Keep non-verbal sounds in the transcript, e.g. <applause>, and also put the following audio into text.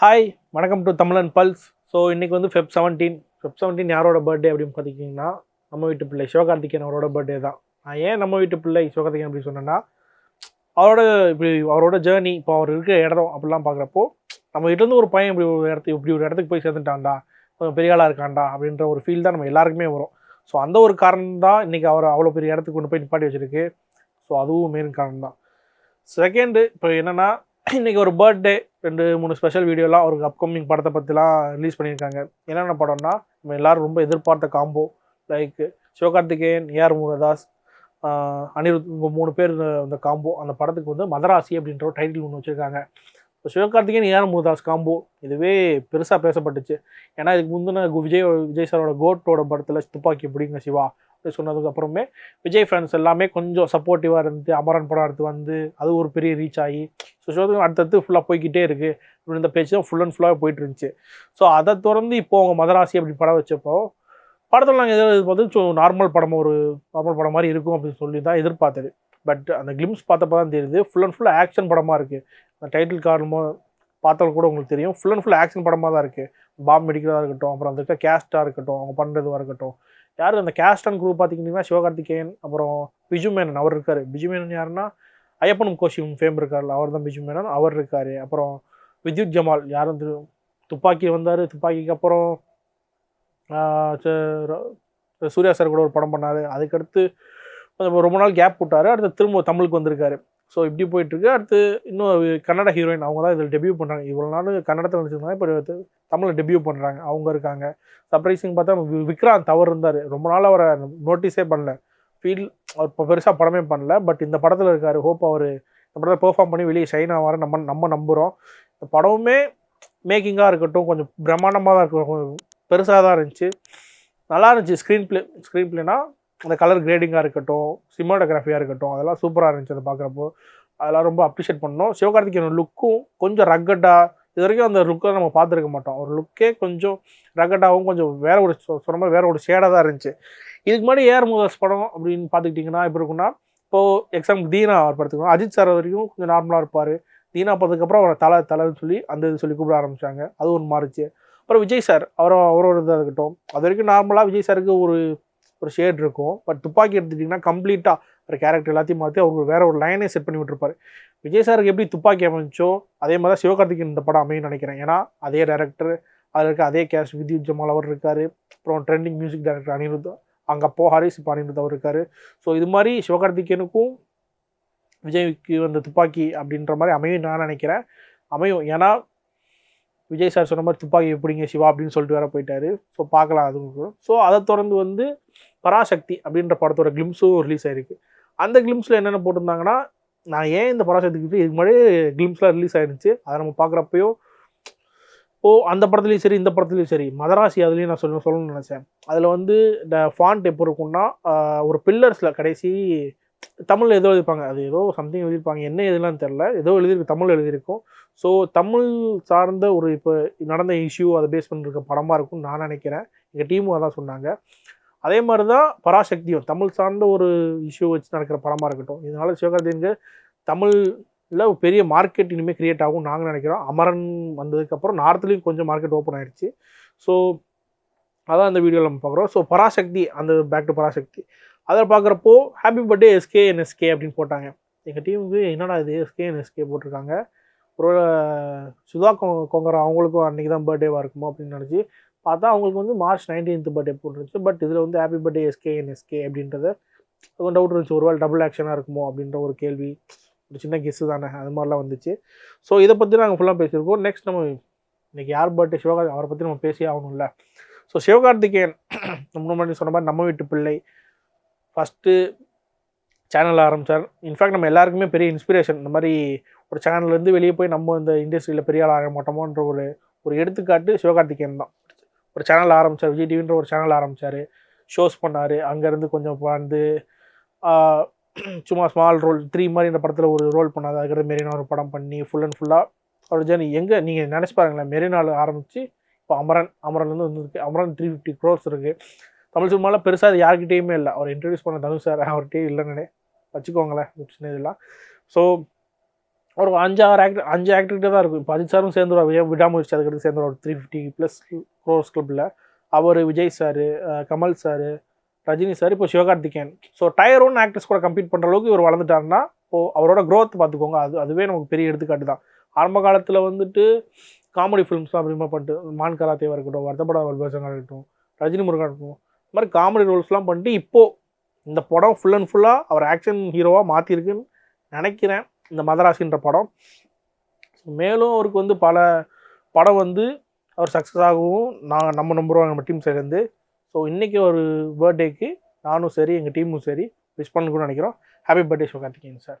Hi வணக்கம் to தமிழன் pulse. So இன்றைக்கி வந்து ஃபெப் செவன்டீன் ஃபெப் செவன்டீன் யாரோட பர்த்டே அப்படின்னு பார்த்தீங்கன்னா நம்ம வீட்டு பிள்ளை சிவகார்த்திகேயன் அவரோட பர்த்டே தான். நான் ஏன் நம்ம வீட்டு பிள்ளை சிவகார்த்திகேயன் அப்படின்னு சொன்னேன்னா அவரோட இப்படி அவரோட ஜேர்னி இப்போ அவர் இருக்கிற இடம் அப்படிலாம் பார்க்குறப்போ நம்ம வீட்டிலேருந்து ஒரு பையன் இப்படி ஒரு இடத்துக்கு இப்படி ஒரு இடத்துக்கு போய் சேர்ந்துட்டான்டா கொஞ்சம் பெரிய ஆளாக இருக்கான்டா அப்படின்ற ஒரு ஃபீல் தான் நம்ம எல்லாருக்குமே வரும். ஸோ அந்த ஒரு காரணம் தான் இன்றைக்கி அவர் அவ்வளோ பெரிய இடத்துக்கு கொண்டு போய் நிப்பாட்டி வச்சுருக்கு. ஸோ அதுவும் மெயின் காரணம் தான். செகண்டு இப்போ என்னென்னா இன்றைக்கி ஒரு பர்த்டே ரெண்டு மூணு ஸ்பெஷல் வீடியோலாம் அவருக்கு அப்கமிங் படத்தை பற்றிலாம் ரிலீஸ் பண்ணியிருக்காங்க. என்னென்ன படம்னா நம்ம எல்லாரும் ரொம்ப எதிர்பார்த்த combo like Sivakarthikeyan A R Murugadoss Anirudh இவங்க மூணு பேர் அந்த காம்போ அந்த படத்துக்கு வந்து மதராசி அப்படின்ற ஒரு டைட்டில் ஒன்று வச்சுருக்காங்க. இப்போ சிவகார்த்திகேயன் ஏஆர் முருகதாஸ் காம்போ இதுவே பெருசாக பேசப்பட்டுச்சு. ஏன்னா இதுக்கு முந்தின விஜய் விஜய் சாரோட கோட்டோட படத்தில் துப்பாக்கி பிடிங்க சிவா. சொன்னதுக்கு அப்புறமே விஜய் ஃபேன்ஸ் எல்லாமே கொஞ்சம் சப்போர்ட்டிவாக இருந்து அமரன் படம் எடுத்து வந்து அது ஒரு பெரிய ரீச் ஆகி ஸோ ஷோதுக்கு அடுத்தடுத்து ஃபுல்லாக போய்கிட்டே இருக்குது இப்படி இந்த பேச்சு தான் ஃபுல் அண்ட் ஃபுல்லாக போயிட்டு இருந்துச்சு. ஸோ அதை தொடர்ந்து இப்போ அவங்க மதராசி அப்படி படம் வச்சப்போ படத்தில் நாங்கள் எதாவது பார்த்து ஸோ நார்மல் படம் ஒரு நார்மல் படம் மாதிரி இருக்கும் அப்படின்னு சொல்லி தான் எதிர்பார்த்தது. பட் அந்த கிளிம்ஸ் பார்த்தப்ப தான் தெரியுது ஃபுல் அண்ட் ஃபுல் ஆக்ஷன் படமாக இருக்குது அந்த டைட்டில் காரணமாக பார்த்தாலும் கூட உங்களுக்கு தெரியும் ஃபுல் அண்ட் ஃபுல் ஆக்ஷன் படமாக தான் இருக்குது பாம் மெடிக்கலாக இருக்கட்டும் அப்புறம் அந்த இருக்க கேஸ்டாக இருக்கட்டும் அவங்க பண்ணுறதுவாக இருக்கட்டும். யார் அந்த கேஸ்ட் அண்ட் குரூப் பார்த்தீங்கன்னா சிவகார்த்திகேயன் அப்புறம் பிஜு மேனன் அவர் இருக்கார். பிஜு மேனன் யாருன்னா ஐயப்பனும் கோஷியும் ஃபேம் இருக்கார்ல அவர் தான் பிஜு மேனன் அவர் இருக்கார். அப்புறம் வித்யுத் ஜமால் யாரும் வந்து துப்பாக்கி வந்தார் துப்பாக்கிக்கு அப்புறம் சூர்யா சார் கூட ஒரு படம் பண்ணார். அதுக்கடுத்து ரொம்ப நாள் கேப் விட்டார். அடுத்து திரும்ப தமிழுக்கு வந்திருக்காரு. ஸோ இப்படி போயிட்டுருக்கு அடுத்து இன்னும் கன்னட ஹீரோயின் அவங்க தான் இதில் டெபியூ பண்ணுறாங்க இவ்வளோ நாள் கன்னடத்தில் நடிச்சிருந்தாங்க. இப்போ தமிழில் டெபியூ பண்ணுறாங்க அவங்க இருக்காங்க. சர்ப்ரைசிங் பார்த்தா வி- விக்ராந்த் அவர் இருந்தார். ரொம்ப நாள் அவரை நோட்டீஸே பண்ணல. ஃபீல் அவர் இப்போ பெருசாக படமே பண்ணல பட் இந்த படத்தில் இருக்கார் ஹோப் அவர் இந்த படத்தை பெர்ஃபார்ம் பண்ணி வெளியே ஷைன் ஆவார் நம்ம நம்ம நம்புகிறோம் இந்த படமுமே மேக்கிங்காக இருக்கட்டும் கொஞ்சம் பிரம்மாண்டமாக தான் இருக்கும். பெருசாக தான் இருந்துச்சு. நல்லா இருந்துச்சு ஸ்க்ரீன் பிளே ஸ்க்ரீன் பிளேனா அந்த கலர் கிரேடிங்காக இருக்கட்டும் சினிமாட்டோகிராஃபியாக இருக்கட்டும் அதெல்லாம் சூப்பராக இருந்துச்சு அதை பார்க்குறப்போ. அதெல்லாம் ரொம்ப அப்ரிஷியேட் பண்ணோம். சிவகார்த்திகேயன் லுக்கும் கொஞ்சம் ரக்கட்டாக இது வரைக்கும் அந்த லுக்கை நம்ம பார்த்துருக்க மாட்டோம். ஒரு லுக்கே கொஞ்சம் ரகட்டாகவும் கொஞ்சம் வேற ஒரு சொ- சொன்ன மாதிரி வேற ஒரு ஷேடாக தான் இருந்துச்சு. இதுக்கு முன்னாடி ஏஆர் மூதாஸ் படம் அப்படின்னு பார்த்துக்கிட்டிங்கன்னா எப்படி இருக்குன்னா இப்போது எக்ஸாம்பிள் தீனா அவர் படத்துக்கு அஜித் சார் வரைக்கும் கொஞ்சம் நார்மலாக இருப்பார். தீனா பார்த்ததுக்கப்புறம் அவரை தலை தலைன்னு சொல்லி அந்த இது சொல்லி கூப்பிட ஆரம்பிச்சாங்க. அது ஒன்று மாறுச்சு. அப்புறம் விஜய் சார் அவரோ அவரோட இதாக இருக்கட்டும். அது வரைக்கும் நார்மலாக விஜய் சாருக்கு ஒரு ஒரு ஷேட் இருக்கும். பட் துப்பாக்கி எடுத்துட்டிங்கன்னா கம்ப்ளீட்டாக ஒரு கேரக்டர் எல்லாத்தையும் மாற்றி அவர் வேற ஒரு லைனே செட் பண்ணி விட்டுருப்பாரு. விஜய் சாருக்கு எப்படி துப்பாக்கி அமைச்சோ அதே மாதிரி தான் சிவகார்த்திகேயன் இந்த படம் அமையும் நினைக்கிறேன். ஏன்னா அதே டேரக்டர் அதில் இருக்க அதே கேஷ் வித்யுத் ஜமால் அவர் இருக்காரு. அப்புறம் ட்ரெண்டிங் மியூசிக் டைரக்டர் அனிருத் அங்கே அப்போ ஹாரிஸ் இப்போ அனிருத் அவர் இருக்காரு. ஸோ இது மாதிரி சிவகார்த்திகேயனுக்கும் விஜய்க்கு வந்த துப்பாக்கி அப்படின்ற மாதிரி அமையும் நான் நினைக்கிறேன். அமையும். ஏன்னா விஜய் சார் சொன்ன மாதிரி துப்பாக்கி எப்படிங்க சிவா அப்படின்னு சொல்லிட்டு வேற போயிட்டாரு. ஸோ பார்க்கலாம் அதுவும் ஸோ அதை தொடர்ந்து வந்து பராசக்தி அப்படின்ற படத்தோட கிளிம்ஸும் ரிலீஸ் ஆயிருக்கு. அந்த கிளிம்ஸில் என்னென்ன போட்டிருந்தாங்கன்னா நான் ஏன் இந்த படம் சேர்த்துக்கிட்டு இதுக்கு முன்னாடியே கிளிம்ஸ்லாம் ரிலீஸ் ஆயிருந்துச்சு. அதை நம்ம பார்க்குறப்பையோ ஓ அந்த படத்துலையும் சரி இந்த படத்துலையும் சரி. மதராசி அதுலேயும் நான் சொல்ல சொல்லணும்னு நினச்சேன். அதில் வந்து இந்த ஃபாண்ட் எப்போ இருக்கும்னா ஒரு பில்லர்ஸில் கடைசி தமிழில் ஏதோ எழுதிப்பாங்க அது ஏதோ சம்திங் எழுதியிருப்பாங்க. என்ன எதுலாம் தெரில ஏதோ எழுதியிருக்கு தமிழ் எழுதியிருக்கும். ஸோ தமிழ் சார்ந்த ஒரு இப்போ நடந்த இஷ்யூ அதை பேஸ் பண்ணிருக்க படமாக இருக்கும்னு நான் நினைக்கிறேன். எங்கள் டீமும் அதான் சொன்னாங்க. அதே மாதிரி தான் பராசக்தியும் தமிழ் சார்ந்த ஒரு இஷ்யூ வச்சு நடக்கிற படமாக இருக்கட்டும். இதனால சிவகார்த்திகேயனுக்கு தமிழில் ஒரு பெரிய மார்க்கெட் இனிமேல் கிரியேட் ஆகும் நாங்கள் நினைக்கிறோம். அமரன் வந்ததுக்கப்புறம் நார்த்லேயும் கொஞ்சம் மார்க்கெட் ஓப்பன் ஆயிடுச்சு ஸோ அதான் அந்த வீடியோவில் நம்ம பார்க்குறோம். ஸோ பராசக்தி அந்த பேக் டு பராசக்தி. அதில் பார்க்குறப்போ ஹாப்பி பர்த்டே எஸ்கே என்எஸ்கே அப்படின்னு போட்டாங்க. எங்கள் டீமுக்கு என்னடா இது? எஸ்கே என்எஸ்கே போட்டிருக்காங்க. ஒரு சுதா கொங்கரா அவங்களுக்கும் அன்றைக்கி தான் பர்த்டேவாக இருக்குமோ அப்படின்னு நினச்சி பார்த்தா அவங்களுக்கு வந்து மார்ச் நைன்டீன்த் பர்த்டே போட்டுருந்துச்சு. பட் இதில் வந்து ஹாப்பி பர்த்டே எஸ்கே என்எஸ்கே அப்படின்றத கொஞ்சம் டவுட் இருந்துச்சு. ஒருவேளை டபுள் ஆக்ஷனாக இருக்குமோ அப்படின்ற ஒரு கேள்வி ஒரு சின்ன கெஸ்ஸு தானே அது மாதிரிலாம் வந்துச்சு. ஸோ இதை பற்றி நாங்கள் ஃபுல்லாக பேசியிருக்கோம். நெக்ஸ்ட் நம்ம இன்றைக்கி யார் பர்த்டே சிவகார்த்தி அவரை பற்றி நம்ம பேசியே ஆகணும்ல. ஸோ சிவகார்த்திகேயன் <clears throat> நம்ம முன்னாடி சொன்ன மாதிரி நம்ம வீட்டு பிள்ளை. ஃபஸ்ட்டு சேனல் ஆரம்பித்தார் இன்ஃபேக்ட் நம்ம எல்லாருக்குமே பெரிய இன்ஸ்பிரேஷன் இந்த மாதிரி ஒரு சேனல்லேருந்து வெளியே போய் நம்ம இந்த இண்டஸ்ட்ரியில் பெரிய ஆள் ஆக மாட்டோமோன்ற ஒரு ஒரு எடுத்துக்காட்டு சிவகார்த்திகேயன் தான். ஒரு சேனல் ஆரம்பித்தார் விஜய் டிவின்ற ஒரு சேனல் ஆரம்பித்தார் ஷோஸ் பண்ணார். அங்கேருந்து கொஞ்சம் வந்து சும்மா ஸ்மால் ரோல் த்ரீ மாதிரி இந்த படத்தில் ஒரு ரோல் பண்ணாது அதுக்கடுத்து மெரினா ஒரு படம் பண்ணி ஃபுல் அண்ட் ஃபுல்லாக அவர் ஜேர்னி எங்கே நீங்கள் நினச்சி பாருங்களேன். மெரினாவில் ஆரம்பித்து இப்போ அமரன் அமரன்லேருந்து வந்துருக்கு. அமரன் த்ரீ ஃபிஃப்டி க்ரோர்ஸ் இருக்குது தமிழ் சினிமாவில் பெருசாக அது யார்கிட்டேயுமே இல்லை. அவர் இன்ட்ரடியூஸ் பண்ண தனுஷ் சார் அவர்கிட்டயே இல்லைன்னு வச்சுக்கோங்களேன் சின்ன இதெல்லாம். ஸோ ஒரு அஞ்சு ஆறு ஆக்டர் அஞ்சு ஆக்டர்கிட்ட தான் இருக்கும். இப்போ அஜித் சாரும் சேர்ந்துருவார். விடாமுயற்சி அதுக்கடுத்து சேர்ந்துருவார். த்ரீ ஃபிஃப்டி ப்ளஸ் ப்ரோஸ் கிளப்பில் அவர் Vijay sir Kamal sir Rajini sir இப்போ Sivakarthikeyan. So tier one actors கூட கம்பீட் பண்ணுற அளவுக்கு இவர் வளர்ந்துட்டாருன்னா இப்போது அவரோட க்ரோத் பார்த்துக்கோங்க. அது அதுவே நமக்கு பெரிய எடுத்துக்காட்டு தான். ஆரம்ப காலத்தில் வந்துட்டு காமெடி ஃபிலிம்ஸ்லாம் அப்படிமா பண்ணிட்டு மான் கராத்தேவாக இருக்கட்டும் வருத்தப்பட வல்பசனாக இருக்கட்டும் ரஜினி முருகன் இருக்கட்டும் இந்த மாதிரி காமெடி ரோல்ஸ்லாம் பண்ணிட்டு இப்போது இந்த படம் ஃபுல் அண்ட் ஃபுல்லாக அவர் ஆக்ஷன் ஹீரோவாக மாற்றிருக்குன்னு நினைக்கிறேன். இந்த மதராசின்ற படம். மேலும் அவருக்கு வந்து பல படம் வந்து அவர் சக்ஸஸ் ஆகவும் நான் நம்ம நம்புகிறோம் நம்ம டீம் சைட்லேருந்து ஸோ இன்றைக்கி ஒரு பர்த்டேக்கு நானும் சரி எங்கள் டீமும் சரி விஷ் பண்ணணும்னு நினைக்கிறோம். Happy birthday Sivakarthikeyan sir